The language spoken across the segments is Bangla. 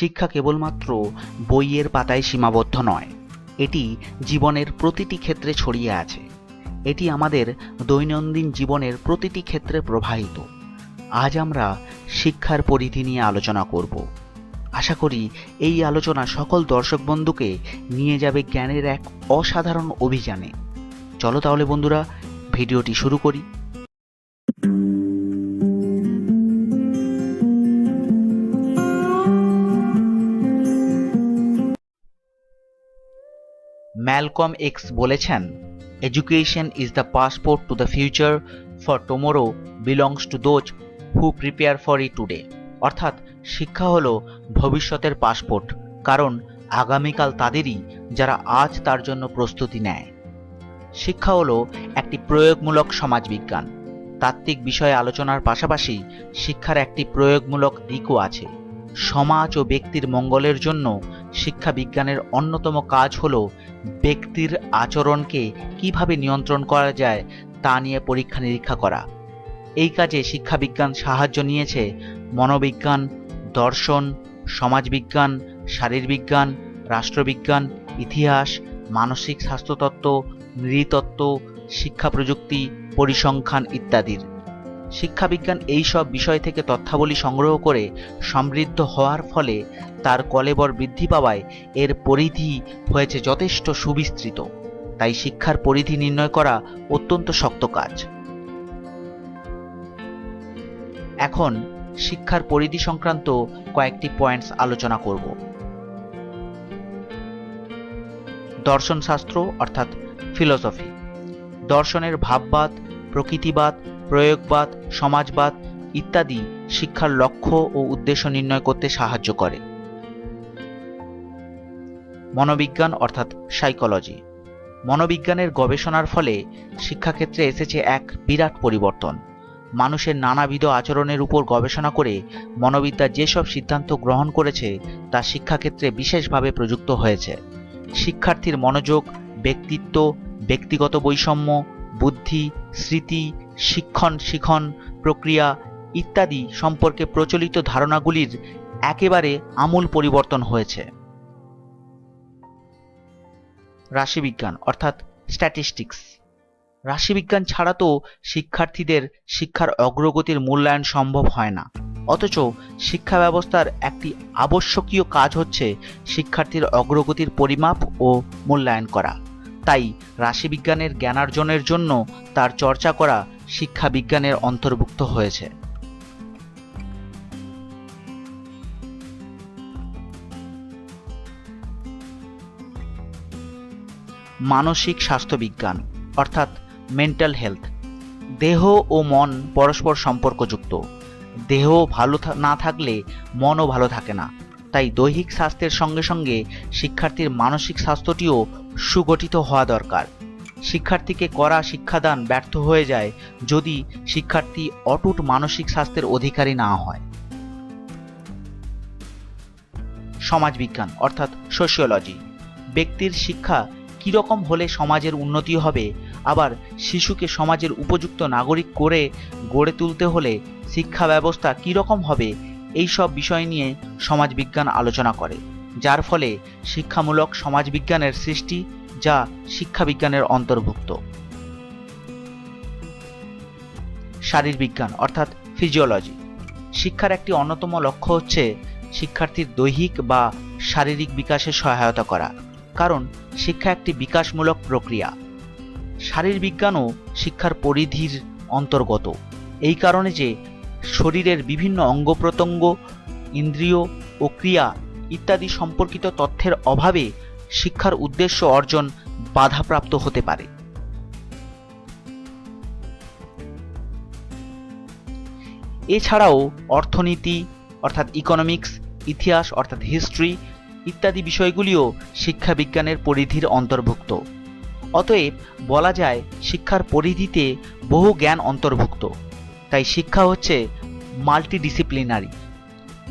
শিক্ষা কেবলমাত্র বইয়ের পাতায় সীমাবদ্ধ নয়, এটি জীবনের প্রতিটি ক্ষেত্রে ছড়িয়ে আছে। এটি আমাদের দৈনন্দিন জীবনের প্রতিটি ক্ষেত্রে প্রবাহিত। আজ আমরা শিক্ষার পরিধি নিয়ে আলোচনা করব। আশা করি এই আলোচনা সকল দর্শক বন্ধুকে নিয়ে যাবে জ্ঞানের এক অসাধারণ অভিযানে। চলো তাহলে বন্ধুরা, ভিডিওটি শুরু করি। ম্যালকম এক্স বলেছেন education is the passport to the future for tomorrow belongs to those who prepare for it today অর্থাৎ, শিক্ষা হলো ভবিষ্যতের পাসপোর্ট কারণ আগামীকাল তাদেরই যারা আজ তার জন্য প্রস্তুতি নেয়। শিক্ষা হলো একটি প্রয়োগমূলক সমাজবিজ্ঞান। তাত্ত্বিক বিষয়ে আলোচনার পাশাপাশি শিক্ষার একটি প্রয়োগমূলক দিকও আছে। সমাজ ও ব্যক্তির মঙ্গলের জন্য শিক্ষা বিজ্ঞানের অন্যতম কাজ হল ব্যক্তির আচরণকে কীভাবে নিয়ন্ত্রণ করা যায় তা নিয়ে পরীক্ষা নিরীক্ষা করা। এই কাজে শিক্ষা বিজ্ঞান সাহায্য নিয়েছে মনোবিজ্ঞান, দর্শন, সমাজবিজ্ঞান, শারীরবিজ্ঞান, রাষ্ট্রবিজ্ঞান, ইতিহাস, মানসিক স্বাস্থ্যতত্ত্ব, নৃতত্ত্ব শিক্ষা প্রযুক্তি পরিসংখ্যান ইত্যাদির। শিক্ষাবিজ্ঞান এই সব বিষয় থেকে তথ্যাবলী সংগ্রহ করে সমৃদ্ধ হওয়ার ফলে তার কলেবর বৃদ্ধি পাওয়ায় এর পরিধি হয়েছে যথেষ্ট সুবিস্তৃত। তাই শিক্ষার পরিধি নির্ণয় করা অত্যন্ত শক্ত কাজ। এখন শিক্ষার পরিধি সংক্রান্ত কয়েকটি পয়েন্টস আলোচনা করব। দর্শনশাস্ত্র অর্থাৎ ফিলসফি দর্শনের ভাববাদ, প্রকৃতিবাদ প্রয়োগবাদ, সমাজবাদ ইত্যাদি শিক্ষার লক্ষ্য ও উদ্দেশ্য নির্ণয় করতে সাহায্য করে। মনোবিজ্ঞান অর্থাৎ সাইকোলজি। মনোবিজ্ঞানের গবেষণার ফলে শিক্ষাক্ষেত্রে এসেছে এক বিরাট পরিবর্তন। মানুষের নানাবিধ আচরণের উপর গবেষণা করে মনোবিদ্যা যেসব সিদ্ধান্ত গ্রহণ করেছে তা শিক্ষাক্ষেত্রে বিশেষভাবে প্রযুক্ত হয়েছে। শিক্ষার্থীর মনোযোগ, ব্যক্তিত্ব, ব্যক্তিগত বৈষম্য, বুদ্ধি, স্মৃতি শিক্ষণ, শিখন, প্রক্রিয়া ইত্যাদি সম্পর্কে প্রচলিত ধারণাগুলির একেবারে আমূল পরিবর্তন হয়েছে। রাশিবিজ্ঞান, অর্থাৎ স্ট্যাটিস্টিক্স রাশিবিজ্ঞান ছাড়া তো শিক্ষার্থীদের শিক্ষার অগ্রগতির মূল্যায়ন সম্ভব হয় না। অথচ শিক্ষা ব্যবস্থার একটি আবশ্যকীয় কাজ হচ্ছে শিক্ষার্থীর অগ্রগতির পরিমাপ ও মূল্যায়ন করা। তাই রাশিবিজ্ঞানের জ্ঞানার্জনের জন্য তার চর্চা করা শিক্ষা বিজ্ঞানের অন্তর্ভুক্ত হয়েছে। মানসিক স্বাস্থ্যবিজ্ঞান, অর্থাৎ মেন্টাল হেলথ দেহ ও মন পরস্পর সম্পর্কযুক্ত। দেহ ভালো না থাকলে মনও ভালো থাকে না, তাই দৈহিক স্বাস্থ্যের সঙ্গে সঙ্গে শিক্ষার্থীর মানসিক স্বাস্থ্যটিও সুগঠিত হওয়া দরকার। শিক্ষার্থীকে করা শিক্ষাদান ব্যর্থ হয়ে যায় যদি শিক্ষার্থী অটুট মানসিক স্বাস্থ্যের অধিকারী না হয়। সমাজবিজ্ঞান অর্থাৎ সোশিওলজি ব্যক্তির শিক্ষা কীরকম হলে সমাজের উন্নতি হবে? আবার শিশুকে সমাজের উপযুক্ত নাগরিক করে গড়ে তুলতে হলে শিক্ষা ব্যবস্থা কীরকম হবে? এই সব বিষয় নিয়ে সমাজবিজ্ঞান আলোচনা করে, যার ফলে শিক্ষামূলক সমাজবিজ্ঞানের সৃষ্টি যা শিক্ষাবিজ্ঞানের অন্তর্ভুক্ত। শারীরবিজ্ঞান, অর্থাৎ ফিজিওলজি শিক্ষার একটি অন্যতম লক্ষ্য হচ্ছে শিক্ষার্থীর দৈহিক বা শারীরিক বিকাশে সহায়তা করা, কারণ শিক্ষা একটি বিকাশমূলক প্রক্রিয়া। শারীরবিজ্ঞানও শিক্ষার পরিধির অন্তর্গত। এই কারণে যে শরীরের বিভিন্ন অঙ্গ প্রত্যঙ্গ, ইন্দ্রিয় ও ক্রিয়া ইত্যাদি সম্পর্কিত তথ্যের অভাবে শিক্ষার উদ্দেশ্য অর্জন বাধাপ্রাপ্ত হতে পারে। এছাড়াও অর্থনীতি, অর্থাৎ ইকোনমিক্স ইতিহাস, অর্থাৎ হিস্ট্রি ইত্যাদি বিষয়গুলিও শিক্ষা বিজ্ঞানের পরিধির অন্তর্ভুক্ত। অতএব বলা যায় শিক্ষার পরিধিতে বহু জ্ঞান অন্তর্ভুক্ত। তাই শিক্ষা হচ্ছে মাল্টিডিসিপ্লিনারি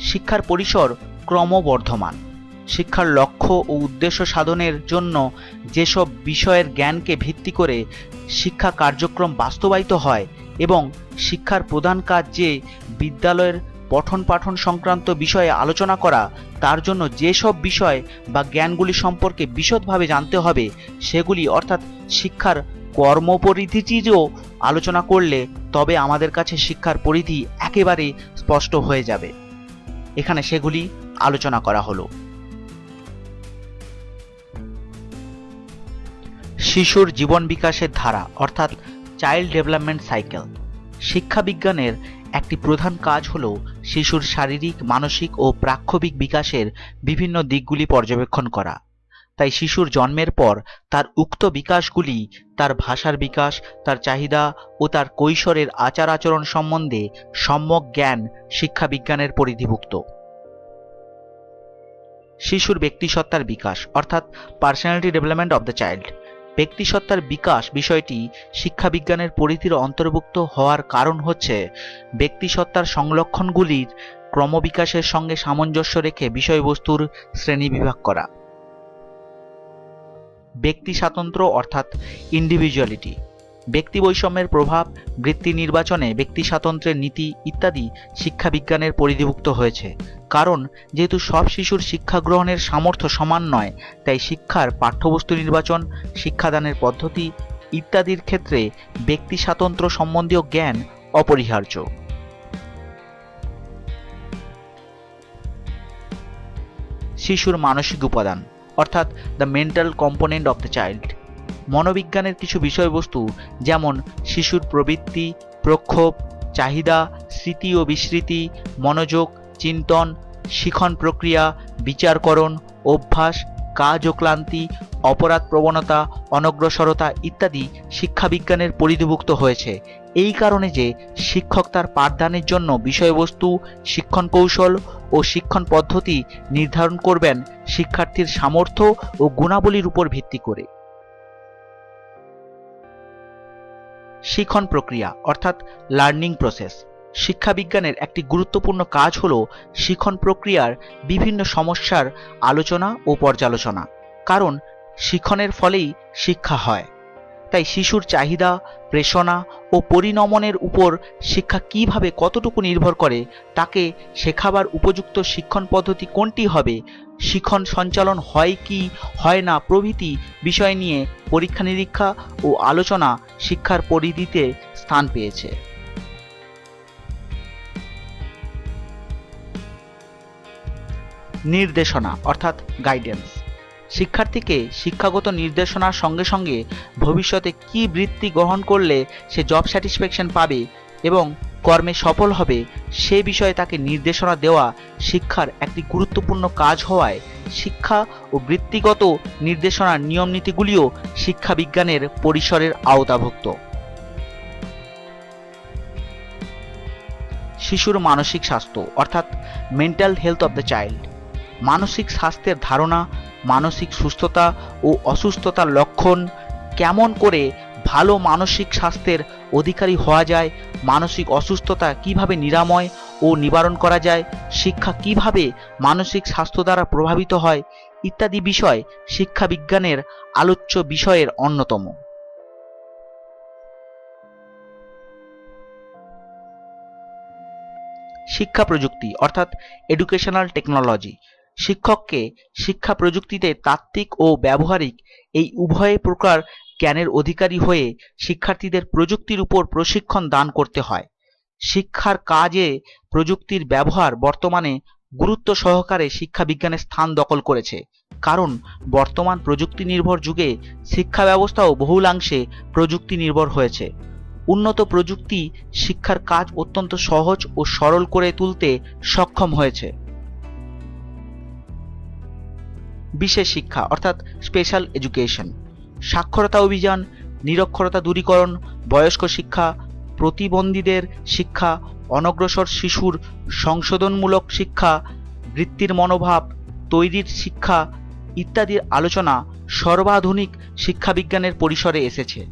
শিক্ষার পরিসর ক্রমবর্ধমান। শিক্ষার লক্ষ্য ও উদ্দেশ্য সাধনের জন্য যেসব বিষয়ের জ্ঞানকে ভিত্তি করে শিক্ষা কার্যক্রম বাস্তবায়িত হয় এবং শিক্ষার প্রধান কাজ যে বিদ্যালয়ের পঠন পাঠন সংক্রান্ত বিষয়ে আলোচনা করা, তার জন্য যেসব বিষয় বা জ্ঞানগুলি সম্পর্কে বিশদভাবে জানতে হবে, সেগুলি অর্থাৎ শিক্ষার কর্মপরিধিটিও আলোচনা করলে তবে আমাদের কাছে শিক্ষার পরিধি একেবারে স্পষ্ট হয়ে যাবে। এখানে সেগুলি আলোচনা করা হলো। শিশুর জীবন বিকাশের ধারা, অর্থাৎ চাইল্ড ডেভেলপমেন্ট সাইকেল শিক্ষা বিজ্ঞানের একটি প্রধান কাজ হল শিশুর শারীরিক, মানসিক ও প্রাক্ষবিক বিকাশের বিভিন্ন দিকগুলি পর্যবেক্ষণ করা। তাই শিশুর জন্মের পর তার উক্ত বিকাশগুলি তার ভাষার বিকাশ, তার চাহিদা ও তার কৈশোরের আচার আচরণ সম্বন্ধে সম্যক জ্ঞান শিক্ষা বিজ্ঞানের পরিধিভুক্ত। শিশুর ব্যক্তিসত্তার বিকাশ, অর্থাৎ personality development of the child ব্যক্তিসত্তার বিকাশ বিষয়টি শিক্ষা বিজ্ঞানের পরিধির অন্তর্ভুক্ত হওয়ার কারণ হচ্ছে ব্যক্তিসত্তার সংলক্ষণগুলির ক্রমবিকাশের সঙ্গে সামঞ্জস্য রেখে বিষয়বস্তুর শ্রেণি বিভাগ করা। ব্যক্তি স্বাতন্ত্র্য অর্থাৎ ইন্ডিভিজুয়ালিটি ব্যক্তি বৈষম্যের প্রভাব, বৃত্তি নির্বাচনে ব্যক্তি স্বাতন্ত্র্যের নীতি ইত্যাদি শিক্ষা বিজ্ঞানের পরিধিভুক্ত হয়েছে। কারণ, যেহেতু সব শিশুর শিক্ষা গ্রহণের সামর্থ্য সমান নয়, তাই শিক্ষার পাঠ্যবস্তু নির্বাচন, শিক্ষাদানের পদ্ধতি ইত্যাদির ক্ষেত্রে ব্যক্তি স্বাতন্ত্র্য সম্বন্ধীয় জ্ঞান অপরিহার্য। শিশুর মানসিক উপাদান, অর্থাৎ the mental component of the child মনোবিজ্ঞানের কিছু বিষয়বস্তু যেমন শিশুর প্রবৃত্তি, প্রক্ষোভ, চাহিদা, স্মৃতি ও বিস্মৃতি, মনোযোগ, চিন্তন, শিখন প্রক্রিয়া, বিচারকরণ, অভ্যাস, কাজ ও ক্লান্তি, অপরাধ প্রবণতা, অনগ্রসরতা ইত্যাদি শিক্ষাবিজ্ঞানের পরিধিভুক্ত হয়েছে। এই কারণে যে শিক্ষক তার পাঠদানের জন্য বিষয়বস্তু শিক্ষণ কৌশল ও শিক্ষণ পদ্ধতি নির্ধারণ করবেন শিক্ষার্থীর সামর্থ্য ও গুণাবলীর উপর ভিত্তি করে। শিখন প্রক্রিয়া, অর্থাৎ লার্নিং প্রসেস শিক্ষাবিজ্ঞানের একটি গুরুত্বপূর্ণ কাজ হল শিখন প্রক্রিয়ার বিভিন্ন সমস্যার আলোচনা ও পর্যালোচনা। কারণ, শিখনের ফলেই শিক্ষা হয়। তাই শিশুর চাহিদা, প্রেষণা ও পরিণমনের উপর শিক্ষা কীভাবে কতটুকু নির্ভর করে, তাকে শেখাবার উপযুক্ত শিক্ষণ পদ্ধতি কোনটি হবে শিখন সঞ্চালন হয় কি, হয় না প্রভৃতি বিষয় নিয়ে পরীক্ষা নিরীক্ষা ও আলোচনা শিক্ষার পরিধিতে স্থান পেয়েছে। নির্দেশনা অর্থাৎ গাইডেন্স শিক্ষার্থীকে শিক্ষাগত নির্দেশনার সঙ্গে সঙ্গে ভবিষ্যতে কি বৃত্তি গ্রহণ করলে সে জব স্যাটিসফ্যাকশন পাবে এবং কর্মে সফল হবে, সে বিষয়ে তাকে নির্দেশনা দেওয়া শিক্ষার একটি গুরুত্বপূর্ণ কাজ হওয়ায় শিক্ষা ও বৃত্তিগত নির্দেশনার নিয়ম নীতিগুলিও শিক্ষা বিজ্ঞানের পরিসরের আওতাভুক্ত। শিশুর মানসিক স্বাস্থ্য, অর্থাৎ mental health of the child মানসিক স্বাস্থ্যের ধারণা মানসিক সুস্থতা ও অসুস্থতার লক্ষণ কেমন করে ভালো মানসিক স্বাস্থ্যের অধিকারী হওয়া যায়, মানসিক অসুস্থতা কীভাবে নিরাময় ও নিবারণ করা যায়, শিক্ষা কীভাবে মানসিক স্বাস্থ্য দ্বারা প্রভাবিত হয়, ইত্যাদি বিষয় শিক্ষা বিজ্ঞানের আলোচ্য বিষয়ের অন্যতম। শিক্ষা প্রযুক্তি অর্থাৎ এডুকেশনাল টেকনোলজি শিক্ষককে শিক্ষা প্রযুক্তিতে তাত্ত্বিক ও ব্যবহারিক এই উভয় প্রকার জ্ঞানের অধিকারী হয়ে শিক্ষার্থীদের প্রযুক্তির উপর প্রশিক্ষণ দান করতে হয়। শিক্ষার কাজে প্রযুক্তির ব্যবহার বর্তমানে গুরুত্ব সহকারে শিক্ষা বিজ্ঞানের স্থান দখল করেছে। কারণ বর্তমান প্রযুক্তি নির্ভর যুগে শিক্ষা ব্যবস্থাও বহুলাংশে প্রযুক্তি নির্ভর হয়েছে। উন্নত প্রযুক্তি শিক্ষার কাজ অত্যন্ত সহজ ও সরল করে তুলতে সক্ষম হয়েছে। বিশেষ শিক্ষা, অর্থাৎ স্পেশাল এডুকেশন সাক্ষরতা অভিযান, নিরক্ষরতা দূরীকরণ, বয়স্ক শিক্ষা, প্রতিবন্ধীদের শিক্ষা, অনগ্রসর শিশুর সংশোধনমূলক শিক্ষা, বৃত্তির মনোভাব, তৈরির শিক্ষা ইত্যাদির আলোচনা সর্বাধুনিক শিক্ষাবিজ্ঞানের পরিসরে এসেছে।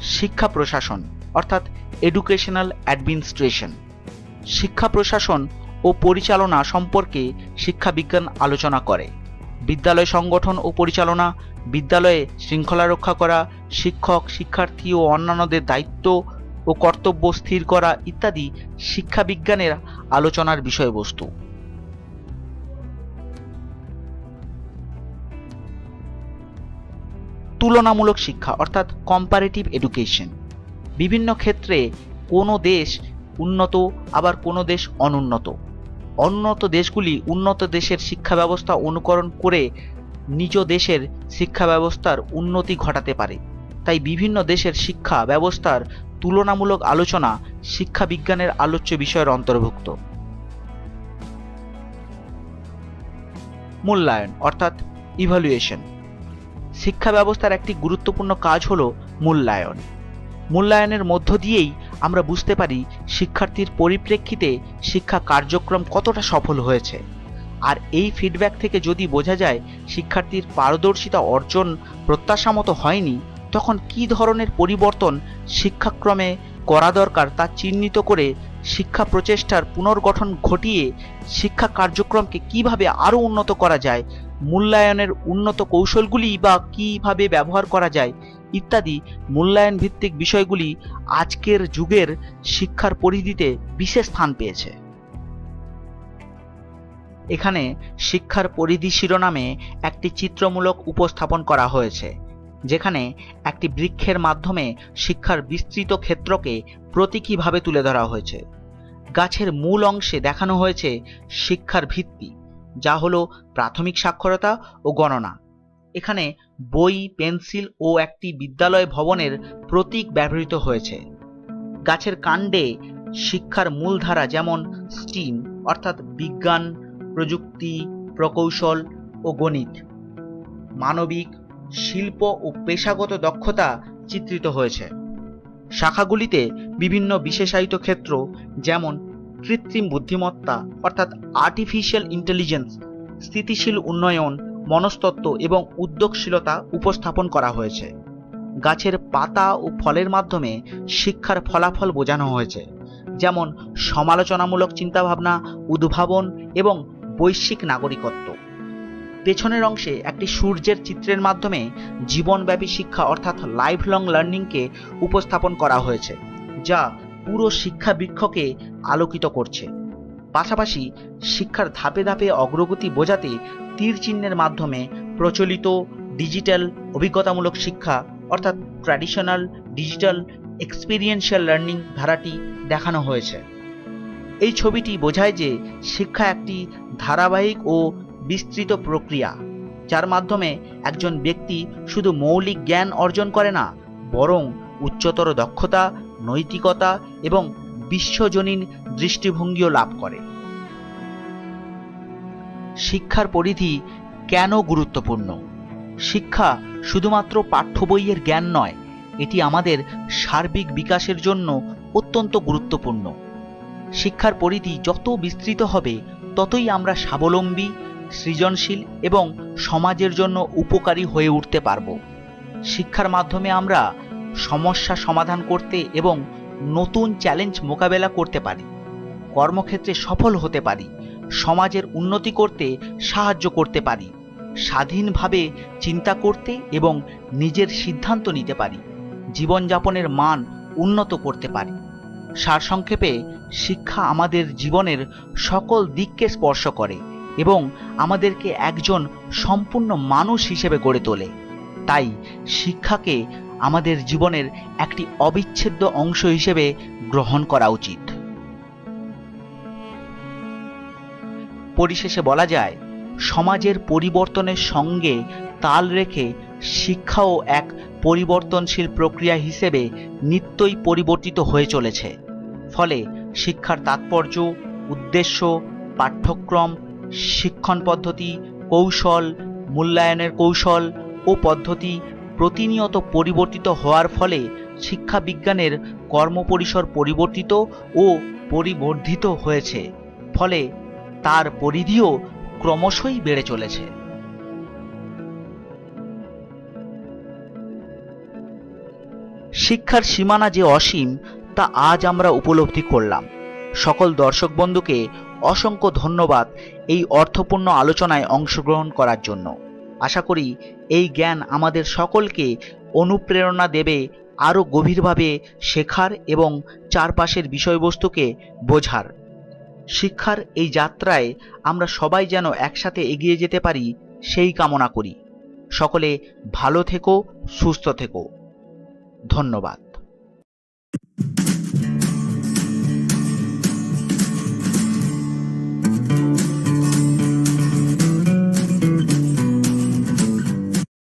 শিক্ষা প্রশাসন, অর্থাৎ এডুকেশনাল অ্যাডমিনিস্ট্রেশন শিক্ষা প্রশাসন ও পরিচালনা সম্পর্কে শিক্ষা বিজ্ঞান আলোচনা করে। বিদ্যালয় সংগঠন ও পরিচালনা, বিদ্যালয়ে শৃঙ্খলা রক্ষা করা, শিক্ষক, শিক্ষার্থী ও অন্যান্যদের দায়িত্ব ও কর্তব্য স্থির করা ইত্যাদি শিক্ষা বিজ্ঞানের আলোচনার বিষয়বস্তু। তুলনামূলক শিক্ষা, অর্থাৎ কম্পারেটিভ এডুকেশন বিভিন্ন ক্ষেত্রে কোনো দেশ উন্নত, আবার কোনো দেশ অনুন্নত। অনুন্নত দেশগুলি উন্নত দেশের শিক্ষা ব্যবস্থা অনুকরণ করে নিজ দেশের শিক্ষা ব্যবস্থার উন্নতি ঘটাতে পারে। তাই বিভিন্ন দেশের শিক্ষা ব্যবস্থার তুলনামূলক আলোচনা শিক্ষা বিজ্ঞানের আলোচ্য বিষয়ের অন্তর্ভুক্ত। মূল্যায়ন অর্থাৎ ইভালুয়েশন শিক্ষা ব্যবস্থার একটি গুরুত্বপূর্ণ কাজ হল মূল্যায়ন। মূল্যায়নের মধ্য দিয়েই আমরা বুঝতে পারি শিক্ষার্থীর পরিপ্রেক্ষিতে শিক্ষা কার্যক্রম কতটা সফল হয়েছে? আর এই ফিডব্যাক থেকে যদি বোঝা যায় শিক্ষার্থীর পারদর্শিতা অর্জন প্রত্যাশা মতো হয়নি, তখন কী ধরনের পরিবর্তন শিক্ষাক্রমে করা দরকার তা চিহ্নিত করে শিক্ষা প্রচেষ্টার পুনর্গঠন ঘটিয়ে শিক্ষা কার্যক্রমকে কীভাবে আরও উন্নত করা যায়, মূল্যায়নের উন্নত কৌশলগুলি বা কীভাবে ব্যবহার করা যায় ইত্যাদি মূল্যায়ন ভিত্তিক বিষয়গুলি আজকের যুগের শিক্ষার পরিধিতে বিশেষ স্থান পেয়েছে। এখানে শিক্ষার পরিধি শিরোনামে একটি চিত্রমূলক উপস্থাপন করা হয়েছে, যেখানে একটি বৃক্ষের মাধ্যমে শিক্ষার বিস্তৃত ক্ষেত্রকে প্রতীকীভাবে তুলে ধরা হয়েছে। গাছের মূল অংশে দেখানো হয়েছে শিক্ষার ভিত্তি, যা হলো প্রাথমিক সাক্ষরতা ও গণনা। এখানে বই, পেন্সিল ও একটি বিদ্যালয় ভবনের প্রতীক ব্যবহৃত হয়েছে। গাছের কাণ্ডে শিক্ষার মূলধারা যেমন স্টিম, অর্থাৎ বিজ্ঞান, প্রযুক্তি, প্রকৌশল ও গণিত। মানবিক, শিল্প ও পেশাগত দক্ষতা চিত্রিত হয়েছে। শাখাগুলিতে বিভিন্ন বিশেষায়িত ক্ষেত্র যেমন কৃত্রিম বুদ্ধিমত্তা, অর্থাৎ আর্টিফিশিয়াল ইন্টেলিজেন্স স্থিতিশীল উন্নয়ন মনস্তত্ত্ব এবং উদ্যোগশীলতা উপস্থাপন করা হয়েছে। গাছের পাতা ও ফলের মাধ্যমে শিক্ষার ফলাফল বোঝানো হয়েছে, যেমন সমালোচনামূলক চিন্তাভাবনা, উদ্ভাবন এবং বৈশ্বিক নাগরিকত্ব। পেছনের অংশে একটি সূর্যের চিত্রের মাধ্যমে জীবনব্যাপী শিক্ষা অর্থাৎ লাইফ লং লার্নিংকে উপস্থাপন করা হয়েছে, যা পুরো শিক্ষা বৃক্ষকে আলোকিত করছে। পাশাপাশি শিক্ষার ধাপে ধাপে অগ্রগতি বোঝাতে তীর চিহ্নের মাধ্যমে প্রচলিত ডিজিটাল অভিজ্ঞতামূলক শিক্ষা, অর্থাৎ ট্র্যাডিশনাল ডিজিটাল এক্সপিরিয়েন্সিয়াল লার্নিং ধারাটি দেখানো হয়েছে। এই ছবিটি বোঝায় যে শিক্ষা একটি ধারাবাহিক ও বিস্তৃত প্রক্রিয়া, যার মাধ্যমে একজন ব্যক্তি শুধু মৌলিক জ্ঞান অর্জন করে না, বরং উচ্চতর দক্ষতা, নৈতিকতা এবং বিশ্বজনীন দৃষ্টিভঙ্গিও লাভ করে। শিক্ষার পরিধি কেন গুরুত্বপূর্ণ? শিক্ষা শুধুমাত্র পাঠ্য বইয়ের জ্ঞান নয়, এটি আমাদের সার্বিক বিকাশের জন্য অত্যন্ত গুরুত্বপূর্ণ। শিক্ষার পরিধি যত বিস্তৃত হবে, ততই আমরা স্বাবলম্বী, সৃজনশীল এবং সমাজের জন্য উপকারী হয়ে উঠতে পারব। শিক্ষার মাধ্যমে আমরা সমস্যা সমাধান করতে এবং নতুন চ্যালেঞ্জ মোকাবেলা করতে পারি। কর্মক্ষেত্রে সফল হতে পারি, সমাজের উন্নতি করতে সাহায্য করতে পারি, স্বাধীনভাবে চিন্তা করতে এবং নিজের সিদ্ধান্ত নিতে পারি, জীবনযাপনের মান উন্নত করতে পারি। সারসংক্ষেপে, শিক্ষা আমাদের জীবনের সকল দিককে স্পর্শ করে এবং আমাদেরকে একজন সম্পূর্ণ মানুষ হিসেবে গড়ে তোলে। তাই শিক্ষাকে আমাদের জীবনের একটি অবিচ্ছেদ্য অংশ হিসেবে গ্রহণ করা উচিত। পরিশেষে বলা যায়, সমাজের পরিবর্তনের সঙ্গে তাল রেখে শিক্ষাও এক পরিবর্তনশীল প্রক্রিয়া হিসেবে নিত্যই পরিবর্তিত হয়ে চলেছে। ফলে শিক্ষার তাৎপর্য, উদ্দেশ্য, পাঠ্যক্রম, শিক্ষণ পদ্ধতি, কৌশল, মূল্যায়নের কৌশল ও পদ্ধতি প্রতিনিয়ত পরিবর্তিত হওয়ার ফলে শিক্ষা বিজ্ঞানের কর্মপরিসর পরিবর্তিত ও পরিবর্ধিত হয়েছে। ফলে তার পরিধিও ক্রমশই বেড়ে চলেছে। শিক্ষার সীমানা যে অসীম, তা আজ আমরা উপলব্ধি করলাম। সকল দর্শক বন্ধুকে অসংখ্য ধন্যবাদ এই অর্থপূর্ণ আলোচনায় অংশগ্রহণ করার জন্য। আশা করি এই জ্ঞান আমাদের সকলকে অনুপ্রেরণা দেবে আরও গভীরভাবে শেখার এবং চারপাশের বিষয়বস্তুকে বোঝার। শিক্ষার এই যাত্রায় আমরা সবাই যেন একসাথে এগিয়ে যেতে পারি, সেই কামনা করি। সকলে ভালো থেকো, সুস্থ থেকো। ধন্যবাদ।